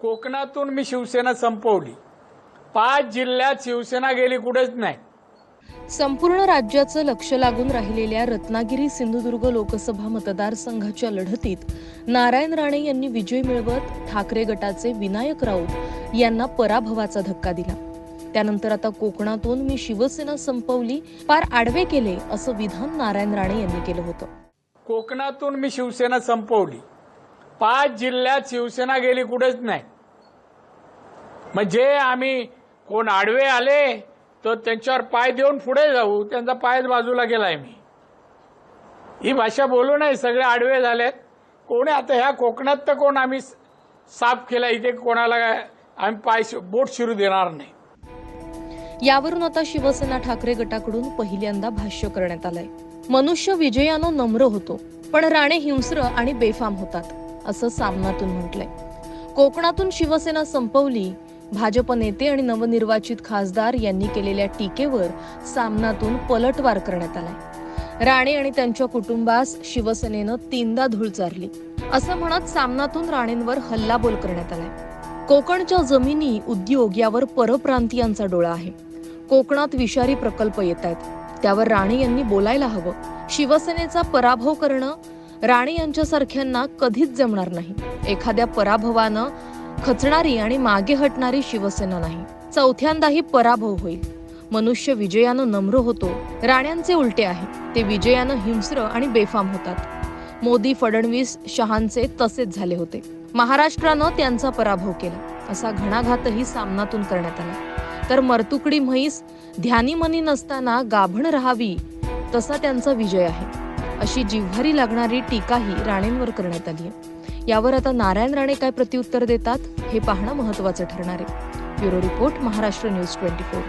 कोकणातून मी शिवसेना संपवली. पाच जिल्ह्यात शिवसेना गेली कुठेच नाही. संपूर्ण राज्याचं लक्ष लागून राहिलेल्या रत्नागिरी सिंधुदुर्ग लोकसभा मतदारसंघाच्या लढतीत नारायण राणे यांनी विजय मिळवत ठाकरे गटाचे विनायक राऊत यांना पराभवाचा धक्का दिला. त्यानंतर आता कोकणातून मी शिवसेना संपवली पार आडवे केले असं विधान नारायण राणे यांनी केलं होतं. कोकणातून मी शिवसेना संपवली. पाच जिल्ह्यात शिवसेना गेली कुठेच नाही. म्हणजे आम्ही कोण आडवे आले तर त्यांच्यावर पाय देऊन पुढे जाऊ त्यांचा पायच बाजूला गेलाय मी. ही भाषा बोलू नाही सगळे आडवे झालेत. कोणी आता ह्या कोकणात तर कोण आम्ही साफ केला इथे कोणाला आम्ही पाय बोट शिरू देणार नाही. यावरून आता शिवसेना ठाकरे गटाकडून पहिल्यांदा भाष्य करण्यात आलंय. मनुष्य विजयानं नम्र होतो पण राणे हिंस्र आणि बेफाम होतात. असं सामनातून म्हटलंय. कोकणातून शिवसेना संपवली भाजप नेते आणि नवनिर्वाचित खासदार यांनी केलेल्या टीकेवर सामनातून पलटवार करण्यात आलाय. राणे आणि त्यांच्या कुटुंबास शिवसेनेनं तीनदा धूळ चारली. असं म्हणत सामनातून राणेंवर हल्लाबोल करण्यात आलाय. कोकणच्या जमिनी उद्योग यावर परप्रांतीयांचा डोळा आहे. कोकणात विषारी प्रकल्प येत आहेत त्यावर राणे यांनी बोलायला हवं. शिवसेनेचा पराभव करणं राणे यांच्यासारख्यांना कधीच जमणार नाही. एखाद्या पराभवानं खचणारी आणि मागे हटणारी शिवसेना नाही. चौथ्यांदाही पराभव होईल. मनुष्य विजयानं नम्र होतो. राण्यांचे उलटे आहे. ते विजयानं हिंस्र आणि बेफाम होतात. मोदी फडणवीस शहांचे तसेच झाले होते. महाराष्ट्रानं त्यांचा पराभव केला. असा घणाघातही सामनातून करण्यात आला. तर मर्तुकडी म्हैस ध्यानीमनी नसताना गाभण राहावी तसा त्यांचा विजय आहे. अशी जिव्हारी लागणारी टीकाही राणेंवर करण्यात आली आहे. यावर आता नारायण राणे काय प्रत्युत्तर देतात हे पाहणं महत्वाचं ठरणार आहे. Bureau report Maharashtra news twenty four.